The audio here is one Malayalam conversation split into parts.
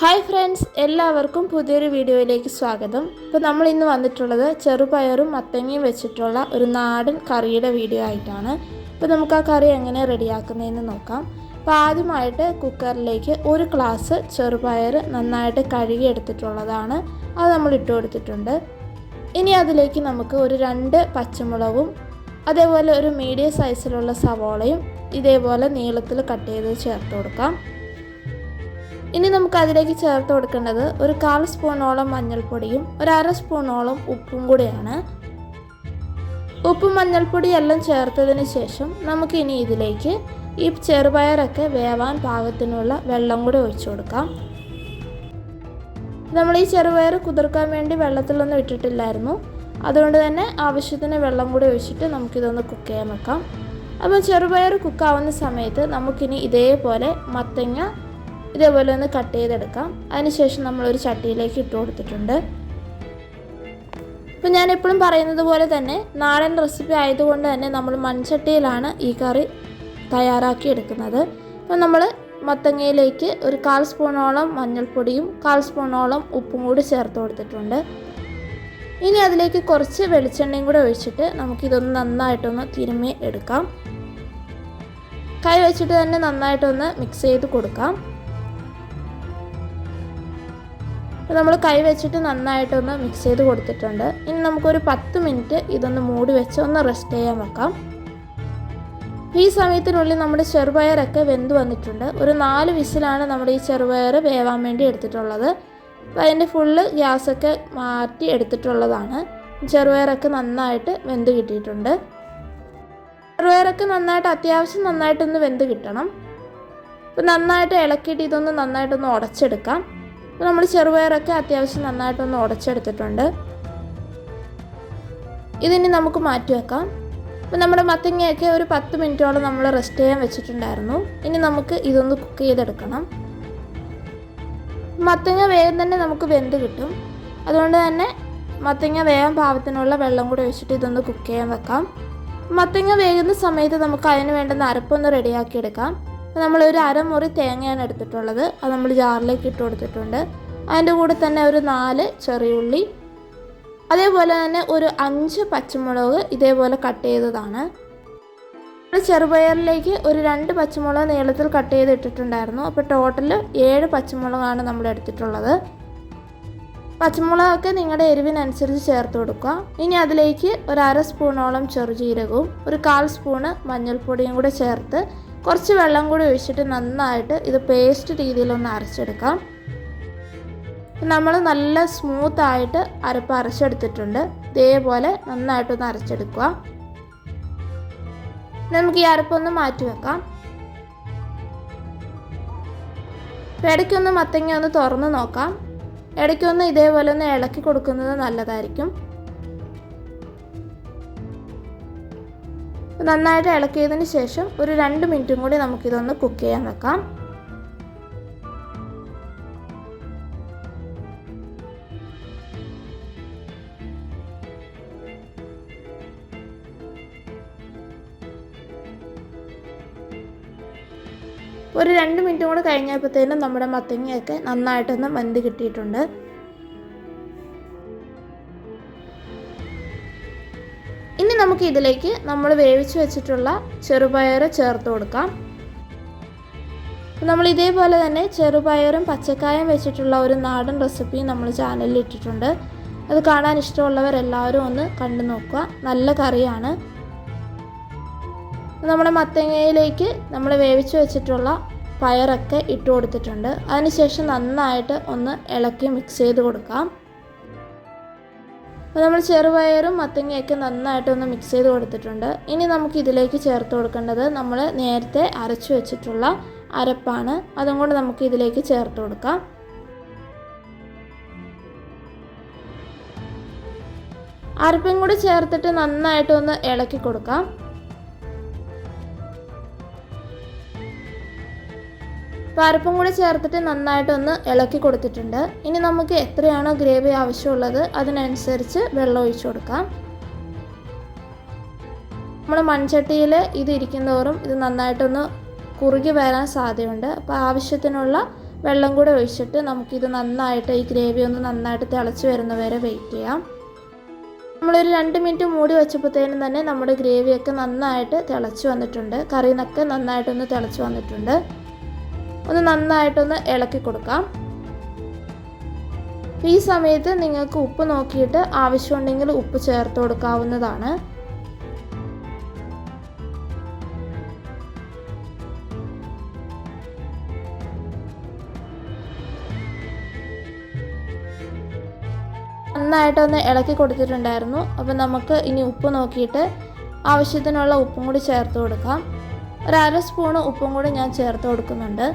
ഹായ് ഫ്രണ്ട്സ് എല്ലാവർക്കും പുതിയൊരു വീഡിയോയിലേക്ക് സ്വാഗതം. ഇപ്പോൾ നമ്മൾ ഇന്ന് വന്നിട്ടുള്ളത് ചെറുപയറും മത്തങ്ങയും വെച്ചിട്ടുള്ള ഒരു നാടൻ കറിയുടെ വീഡിയോ ആയിട്ടാണ്. ഇപ്പോൾ നമുക്ക് ആ കറി എങ്ങനെ റെഡിയാക്കുന്നതെന്ന് നോക്കാം. അപ്പോൾ ആദ്യമായിട്ട് കുക്കറിലേക്ക് ഒരു ഗ്ലാസ് ചെറുപയർ നന്നായിട്ട് കഴുകി എടുത്തിട്ടുള്ളതാണ് അത് നമ്മൾ ഇട്ട് കൊടുത്തിട്ടുണ്ട്. ഇനി അതിലേക്ക് നമുക്ക് ഒരു രണ്ട് പച്ചമുളകും അതേപോലെ ഒരു മീഡിയം സൈസിലുള്ള സവോളയും ഇതേപോലെ നീളത്തിൽ കട്ട് ചെയ്ത് ചേർത്ത് കൊടുക്കാം. ഇനി നമുക്ക് അതിലേക്ക് ചേർത്ത് കൊടുക്കേണ്ടത് ഒരു കാൽ സ്പൂണോളം മഞ്ഞൾപ്പൊടിയും ഒരു അര സ്പൂണോളം ഉപ്പും കൂടിയാണ്. ഉപ്പും മഞ്ഞൾപ്പൊടിയും എല്ലാം ചേർത്തതിന് ശേഷം നമുക്ക് ഇനി ഇതിലേക്ക് ഈ ചെറുപയറൊക്കെ വേവാൻ പാകത്തിനുള്ള വെള്ളം കൂടി ഒഴിച്ചു കൊടുക്കാം. നമ്മൾ ഈ ചെറുപയർ കുതിർക്കാൻ വേണ്ടി വെള്ളത്തിലൊന്നും ഇട്ടിട്ടില്ലായിരുന്നു. അതുകൊണ്ട് തന്നെ ആവശ്യത്തിന് വെള്ളം കൂടി ഒഴിച്ചിട്ട് നമുക്കിതൊന്ന് കുക്ക് ചെയ്യാൻ വെക്കാം. അപ്പോൾ ചെറുപയർ കുക്കാവുന്ന സമയത്ത് നമുക്കിനി ഇതേപോലെ മത്തങ്ങ ഇതേപോലെ ഒന്ന് കട്ട് ചെയ്തെടുക്കാം. അതിനുശേഷം നമ്മളൊരു ചട്ടിയിലേക്ക് ഇട്ട് കൊടുത്തിട്ടുണ്ട്. ഇപ്പം ഞാൻ എപ്പോഴും പറയുന്നത് പോലെ തന്നെ നാടൻ റെസിപ്പി ആയതുകൊണ്ട് തന്നെ നമ്മൾ മൺചട്ടിയിലാണ് ഈ കറി തയ്യാറാക്കി എടുക്കുന്നത്. അപ്പം നമ്മൾ മത്തങ്ങയിലേക്ക് ഒരു കാൽ സ്പൂണോളം മഞ്ഞൾപ്പൊടിയും കാൽ സ്പൂണോളം ഉപ്പും കൂടി ചേർത്ത് കൊടുത്തിട്ടുണ്ട്. ഇനി അതിലേക്ക് കുറച്ച് വെളിച്ചെണ്ണയും കൂടെ ഒഴിച്ചിട്ട് നമുക്കിതൊന്ന് നന്നായിട്ടൊന്ന് തിരുമ്മി എടുക്കാം. കൈ വെച്ചിട്ട് തന്നെ നന്നായിട്ടൊന്ന് മിക്സ് ചെയ്ത് കൊടുക്കാം. അപ്പോൾ നമ്മൾ കൈ വെച്ചിട്ട് നന്നായിട്ടൊന്ന് മിക്സ് ചെയ്ത് കൊടുത്തിട്ടുണ്ട്. ഇനി നമുക്കൊരു പത്ത് മിനിറ്റ് ഇതൊന്ന് മൂടി വെച്ച് ഒന്ന് റെസ്റ്റ് ചെയ്യാൻ വെക്കാം. ഈ സമയത്തിനുള്ളിൽ നമ്മുടെ ചെറുപയറൊക്കെ വെന്ത് വന്നിട്ടുണ്ട്. ഒരു നാല് വിസിലാണ് നമ്മുടെ ഈ ചെറുപയർ വേവാൻ വേണ്ടി എടുത്തിട്ടുള്ളത്. അപ്പോൾ അതിന്റെ ഫുള്ള് ഗ്യാസൊക്കെ മാറ്റി എടുത്തിട്ടുള്ളതാണ്. ചെറുപയറൊക്കെ നന്നായിട്ട് വെന്ത് കിട്ടിയിട്ടുണ്ട്. ചെറുപയറൊക്കെ നന്നായിട്ട് അത്യാവശ്യം നന്നായിട്ടൊന്ന് വെന്ത് കിട്ടണം. അപ്പോൾ നന്നായിട്ട് ഇളക്കിയിട്ട് ഇതൊന്ന് നന്നായിട്ടൊന്ന് ഉടച്ചെടുക്കാം. അപ്പോൾ നമ്മൾ ചെറുപയറൊക്കെ അത്യാവശ്യം നന്നായിട്ടൊന്ന് ഉടച്ചെടുത്തിട്ടുണ്ട്. ഇതിനി നമുക്ക് മാറ്റി വെക്കാം. അപ്പോൾ നമ്മുടെ മത്തങ്ങയൊക്കെ ഒരു പത്ത് മിനിറ്റോളം നമ്മൾ റെസ്റ്റ് ചെയ്യാൻ വെച്ചിട്ടുണ്ടായിരുന്നു. ഇനി നമുക്ക് ഇതൊന്ന് കുക്ക് ചെയ്തെടുക്കണം. മത്തങ്ങ വേഗം തന്നെ നമുക്ക് വെന്ത് കിട്ടും. അതുകൊണ്ട് തന്നെ മത്തങ്ങ വേഗം പാകത്തിനുള്ള വെള്ളം കൂടി ഒഴിച്ചിട്ട് ഇതൊന്ന് കുക്ക് ചെയ്യാൻ വെക്കാം. മത്തങ്ങ വേകുന്ന സമയത്ത് നമുക്ക് അതിന് വേണ്ടുന്ന അരപ്പൊന്ന് റെഡിയാക്കി എടുക്കാം നമ്മളൊരു അരമുറി തേങ്ങയാണ് എടുത്തിട്ടുള്ളത്. അത് നമ്മൾ ജാറിലേക്ക് ഇട്ട് കൊടുത്തിട്ടുണ്ട്. അതിന്റെ കൂടെ തന്നെ ഒരു നാല് ചെറിയുള്ളി അതേപോലെ തന്നെ ഒരു അഞ്ച് പച്ചമുളക് ഇതേപോലെ കട്ട് ചെയ്തതാണ്. ചെറുപയറിലേക്ക് ഒരു രണ്ട് പച്ചമുളക് നീളത്തിൽ കട്ട് ചെയ്ത് ഇട്ടിട്ടുണ്ടായിരുന്നു. അപ്പോൾ ടോട്ടൽ ഏഴ് പച്ചമുളകാണ് നമ്മൾ എടുത്തിട്ടുള്ളത്. പച്ചമുളകൊക്കെ നിങ്ങളുടെ എരിവിനനുസരിച്ച് ചേർത്ത് കൊടുക്കുക. ഇനി അതിലേക്ക് ഒരു അര സ്പൂണോളം ചെറുജീരകവും ഒരു കാൽ സ്പൂണ് മഞ്ഞൾപ്പൊടിയും കൂടെ ചേർത്ത് കുറച്ച് വെള്ളം കൂടി ഒഴിച്ചിട്ട് നന്നായിട്ട് ഇത് പേസ്റ്റ് രീതിയിലൊന്ന് അരച്ചെടുക്കാം. നമ്മൾ നല്ല സ്മൂത്ത് ആയിട്ട് അരപ്പ് അരച്ചെടുത്തിട്ടുണ്ട്. ഇതേപോലെ നന്നായിട്ടൊന്ന് അരച്ചെടുക്കുക. നമുക്ക് ഈ അരപ്പൊന്ന് മാറ്റി വെക്കാം. ഇടയ്ക്കൊന്ന് മത്തങ്ങ ഒന്ന് തുറന്ന് നോക്കാം. ഇടയ്ക്കൊന്ന് ഇതേപോലെ ഒന്ന് ഇളക്കി കൊടുക്കുന്നത് നല്ലതായിരിക്കും. നന്നായിട്ട് ഇളക്കിയതിന് ശേഷം ഒരു രണ്ട് മിനിറ്റും കൂടി നമുക്കിതൊന്ന് കുക്ക് ചെയ്യാൻ വെക്കാം. ഒരു രണ്ട് മിനിറ്റും കൂടെ കഴിഞ്ഞപ്പോഴത്തേനും നമ്മുടെ മത്തങ്ങയൊക്കെ നന്നായിട്ടൊന്ന് വെന്ത് കിട്ടിയിട്ടുണ്ട്. ഇനി നമുക്ക് ഇതിലേക്ക് നമ്മൾ വേവിച്ച് വെച്ചിട്ടുള്ള ചെറുപയർ ചേർത്ത് കൊടുക്കാം. നമ്മൾ ഇതേപോലെ തന്നെ ചെറുപയറും പച്ചക്കായും വെച്ചിട്ടുള്ള ഒരു നാടൻ റെസിപ്പി നമ്മൾ ചാനലിൽ ഇട്ടിട്ടുണ്ട്. അത് കാണാൻ ഇഷ്ടമുള്ളവരെല്ലാവരും ഒന്ന് കണ്ടു നോക്കുക. നല്ല കറിയാണ്. നമ്മുടെ മത്തങ്ങയിലേക്ക് നമ്മൾ വേവിച്ച് വെച്ചിട്ടുള്ള പയറൊക്കെ ഇട്ട് കൊടുത്തിട്ടുണ്ട്. അതിനുശേഷം നന്നായിട്ട് ഒന്ന് ഇളക്കി മിക്സ് ചെയ്ത് കൊടുക്കാം. അപ്പോൾ നമ്മൾ ചെറുപയറും മത്തങ്ങയൊക്കെ നന്നായിട്ടൊന്ന് മിക്സ് ചെയ്ത് കൊടുത്തിട്ടുണ്ട്. ഇനി നമുക്ക് ഇതിലേക്ക് ചേർത്ത് കൊടുക്കേണ്ടത് നമ്മൾ നേരത്തെ അരച്ചു വെച്ചിട്ടുള്ള അരപ്പാണ്. അതും കൂടെ നമുക്ക് ഇതിലേക്ക് ചേർത്ത് കൊടുക്കാം. അരപ്പും കൂടി ചേർത്തിട്ട് നന്നായിട്ടൊന്ന് ഇളക്കി കൊടുക്കാം. പരിപ്പും കൂടി ചേർത്തിട്ട് നന്നായിട്ടൊന്ന് ഇളക്കി കൊടുത്തിട്ടുണ്ട്. ഇനി നമുക്ക് എത്രയാണോ ഗ്രേവി ആവശ്യമുള്ളത് അതിനനുസരിച്ച് വെള്ളം ഒഴിച്ചു കൊടുക്കാം. നമ്മൾ മൺചട്ടിയിൽ ഇത് ഇരിക്കുന്നതോറും ഇത് നന്നായിട്ടൊന്ന് കുറുകി വരാൻ സാധ്യതയുണ്ട്. അപ്പോൾ ആവശ്യത്തിനുള്ള വെള്ളം കൂടെ ഒഴിച്ചിട്ട് നമുക്കിത് നന്നായിട്ട് ഈ ഗ്രേവി ഒന്ന് നന്നായിട്ട് തിളച്ച് വരുന്നവരെ വെയിറ്റ് ചെയ്യാം. നമ്മളൊരു രണ്ട് മിനിറ്റ് മൂടി വെച്ചപ്പോഴത്തേനും തന്നെ നമ്മുടെ ഗ്രേവിയൊക്കെ നന്നായിട്ട് തിളച്ച് വന്നിട്ടുണ്ട്. കറിയിൽ നിന്നൊക്കെ നന്നായിട്ടൊന്ന് തിളച്ച് വന്നിട്ടുണ്ട്. ഒന്ന് നന്നായിട്ടൊന്ന് ഇളക്കി കൊടുക്കാം. ഈ സമയത്ത് നിങ്ങൾക്ക് ഉപ്പ് നോക്കിയിട്ട് ആവശ്യമുണ്ടെങ്കിൽ ഉപ്പ് ചേർത്ത് കൊടുക്കാവുന്നതാണ്. നന്നായിട്ടൊന്ന് ഇളക്കി കൊടുത്തിട്ടുണ്ടായിരുന്നു. അപ്പോൾ നമുക്ക് ഇനി ഉപ്പ് നോക്കിയിട്ട് ആവശ്യത്തിനുള്ള ഉപ്പും കൂടി ചേർത്ത് കൊടുക്കാം. ഒരു അര സ്പൂണ് ഉപ്പും കൂടി ഞാൻ ചേർത്ത് കൊടുക്കുന്നുണ്ട്.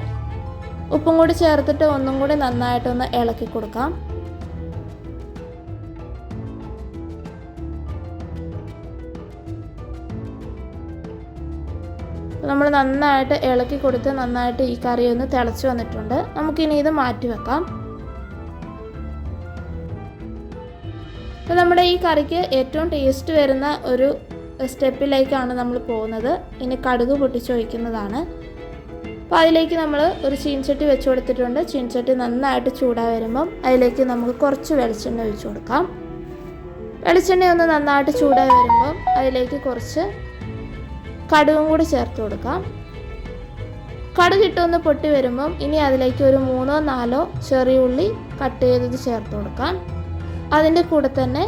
ഉപ്പും കൂടി ചേർത്തിട്ട് ഒന്നും കൂടി നന്നായിട്ടൊന്ന് ഇളക്കി കൊടുക്കാം. നമ്മൾ നന്നായിട്ട് ഇളക്കി കൊടുത്ത് നന്നായിട്ട് ഈ കറി ഒന്ന് തിളച്ച് വന്നിട്ടുണ്ട്. നമുക്കിനി ഇത് മാറ്റി വെക്കാം. അപ്പോൾ നമ്മുടെ ഈ കറിക്ക് ഏറ്റവും ടേസ്റ്റ് വരുന്ന ഒരു സ്റ്റെപ്പിലേക്കാണ് നമ്മൾ പോകുന്നത്. ഇനി കടുക് പൊട്ടിച്ച് ഒഴിക്കുന്നതാണ്. അപ്പോൾ അതിലേക്ക് നമ്മൾ ഒരു ചീൻചട്ടി വെച്ച് കൊടുത്തിട്ടുണ്ട്. ചീൻചട്ടി നന്നായിട്ട് ചൂടായി വരുമ്പം അതിലേക്ക് നമുക്ക് കുറച്ച് വെളിച്ചെണ്ണ ഒഴിച്ചു കൊടുക്കാം. വെളിച്ചെണ്ണ ഒന്ന് നന്നായിട്ട് ചൂടായി വരുമ്പം അതിലേക്ക് കുറച്ച് കടുകും കൂടി ചേർത്ത് കൊടുക്കാം. കടുക് ഇട്ടൊന്ന് പൊട്ടി വരുമ്പം ഇനി അതിലേക്ക് ഒരു മൂന്നോ നാലോ ചെറിയ ഉള്ളി കട്ട് ചെയ്തത് ചേർത്ത് കൊടുക്കാം. അതിന്റെ കൂടെ തന്നെ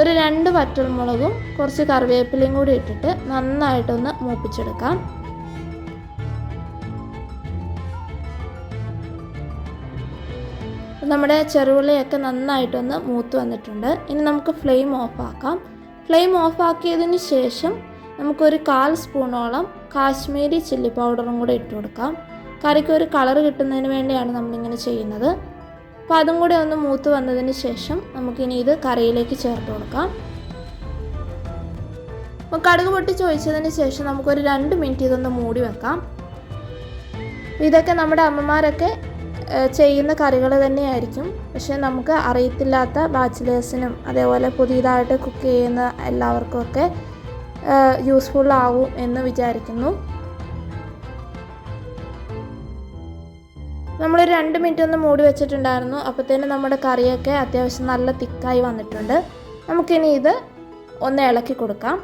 ഒരു രണ്ട് വറ്റൽമുളകും കുറച്ച് കറിവേപ്പിലയും കൂടി ഇട്ടിട്ട് നന്നായിട്ടൊന്ന് മൂപ്പിച്ചെടുക്കാം. നമ്മുടെ ചെറുവിളിയൊക്കെ നന്നായിട്ടൊന്ന് മൂത്ത് വന്നിട്ടുണ്ട്. ഇനി നമുക്ക് ഫ്ലെയിം ഓഫാക്കാം. ഫ്ലെയിം ഓഫാക്കിയതിന് ശേഷം നമുക്കൊരു കാൽ സ്പൂണോളം കാശ്മീരി ചില്ലി പൗഡറും കൂടെ ഇട്ട് കൊടുക്കാം കറിക്ക് ഒരു കളർ കിട്ടുന്നതിന് വേണ്ടിയാണ് നമ്മളിങ്ങനെ ചെയ്യുന്നത്. അപ്പോൾ അതും കൂടെ ഒന്ന് മൂത്ത് വന്നതിന് ശേഷം നമുക്കിനി ഇത് കറിയിലേക്ക് ചേർത്ത് കൊടുക്കാം. അപ്പോൾ കടുക് പൊട്ടി ചോദിച്ചതിന് ശേഷം നമുക്കൊരു രണ്ട് മിനിറ്റ് ഇതൊന്ന് മൂടി വെക്കാം. ഇതൊക്കെ നമ്മുടെ അമ്മമാരൊക്കെ ചെയ്യുന്ന കറികൾ തന്നെയായിരിക്കും. പക്ഷെ നമുക്ക് അറിയത്തില്ലാത്ത ബാച്ചിലേഴ്സിനും അതേപോലെ പുതിയതായിട്ട് കുക്ക് ചെയ്യുന്ന എല്ലാവർക്കും ഒക്കെ യൂസ്ഫുൾ ആവും എന്ന് വിചാരിക്കുന്നു. നമ്മൾ രണ്ട് മിനിറ്റ് ഒന്ന് മൂടി വെച്ചിട്ടുണ്ടായിരുന്നു. അപ്പോഴത്തേനും നമ്മുടെ കറിയൊക്കെ അത്യാവശ്യം നല്ല തിക്കായി വന്നിട്ടുണ്ട്. നമുക്കിനി ഇത് ഒന്ന് ഇളക്കി കൊടുക്കാം.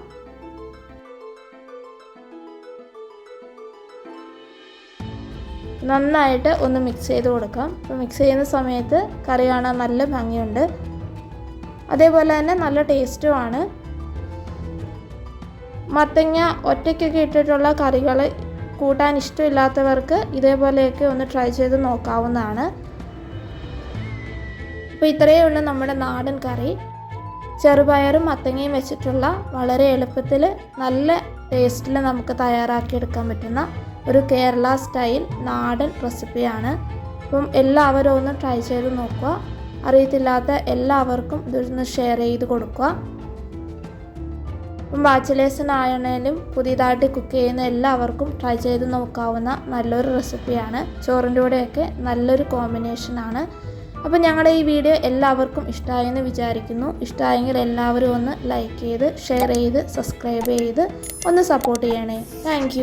നന്നായിട്ട് ഒന്ന് മിക്സ് ചെയ്ത് കൊടുക്കാം. അപ്പോൾ മിക്സ് ചെയ്യുന്ന സമയത്ത് കറി കാണാൻ നല്ല ഭംഗിയുണ്ട്. അതേപോലെ തന്നെ നല്ല ടേസ്റ്റുമാണ് മത്തങ്ങ ഒറ്റയ്ക്കൊക്കെ ഇട്ടിട്ടുള്ള കറികൾ കൂട്ടാൻ ഇഷ്ടമില്ലാത്തവർക്ക് ഇതേപോലെയൊക്കെ ഒന്ന് ട്രൈ ചെയ്ത് നോക്കാവുന്നതാണ്. അപ്പോൾ ഇത്രയേ ഉള്ളൂ നമ്മുടെ നാടൻ കറി. ചെറുപയറും മത്തങ്ങയും വെച്ചിട്ടുള്ള വളരെ എളുപ്പത്തിൽ നല്ല ടേസ്റ്റിൽ നമുക്ക് തയ്യാറാക്കിയെടുക്കാൻ പറ്റുന്ന ഒരു കേരള സ്റ്റൈൽ നാടൻ റെസിപ്പിയാണ്. അപ്പം എല്ലാവരും ഒന്ന് ട്രൈ ചെയ്ത് നോക്കുക. അറിയത്തില്ലാത്ത എല്ലാവർക്കും ഇതൊന്ന് ഷെയർ ചെയ്ത് കൊടുക്കുക. ബാച്ചിലേഴ്സിനായാലും പുതിയതായിട്ട് കുക്ക് ചെയ്യുന്ന എല്ലാവർക്കും ട്രൈ ചെയ്ത് നോക്കാവുന്ന നല്ലൊരു റെസിപ്പിയാണ് ചോറിന്റെ കൂടെയൊക്കെ നല്ലൊരു കോമ്പിനേഷനാണ് അപ്പോൾ ഞങ്ങളുടെ ഈ വീഡിയോ എല്ലാവർക്കും ഇഷ്ടമായെന്ന് വിചാരിക്കുന്നു. ഇഷ്ടമായെങ്കിൽ എല്ലാവരും ഒന്ന് ലൈക്ക് ചെയ്ത് ഷെയർ ചെയ്ത് സബ്സ്ക്രൈബ് ചെയ്ത് ഒന്ന് സപ്പോർട്ട് ചെയ്യണേ. താങ്ക്